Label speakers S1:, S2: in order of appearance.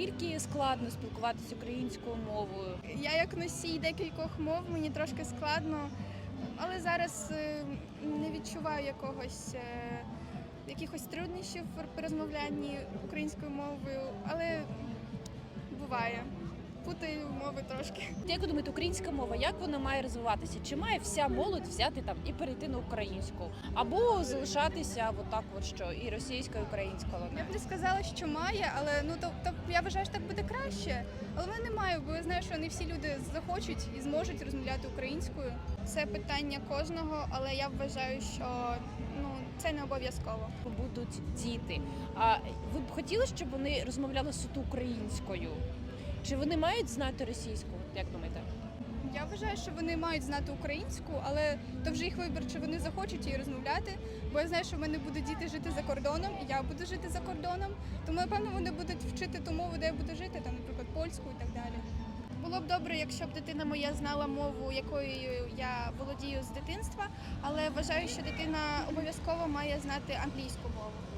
S1: наскільки складно спілкуватися українською мовою?
S2: Я як носій декількох мов, мені трошки складно, але зараз е, не відчуваю якогось е, якихось труднощів при розмовлянні українською мовою, але буває. Путаю мови трошки.
S1: Як ви думаєте, українська мова, як вона має розвиватися? Чи має вся молодь взяти там і перейти на українську? Або залишатися отак, от що і російська, і українська
S2: Я б не сказала, що має, але ну то, то я вважаю, що так буде краще. Але вона не має, бо я знаю, що не всі люди захочуть і зможуть розмовляти українською. Це питання кожного, але я вважаю, що ну це не обов'язково.
S1: Будуть діти. А ви б хотіли, щоб вони розмовляли суто українською? Чи вони мають знати російську? Як думаєте?
S2: Я вважаю, що вони мають знати українську, але то вже їх вибір, чи вони захочуть її розмовляти. Бо я знаю, що в мене будуть діти жити за кордоном, і я буду жити за кордоном. Тому напевно вони будуть вчити ту мову, де я буду жити, там, наприклад, польську і так далі. Було б добре, якщо б дитина моя знала мову, якою я володію з дитинства, але вважаю, що дитина обов'язково має знати англійську мову.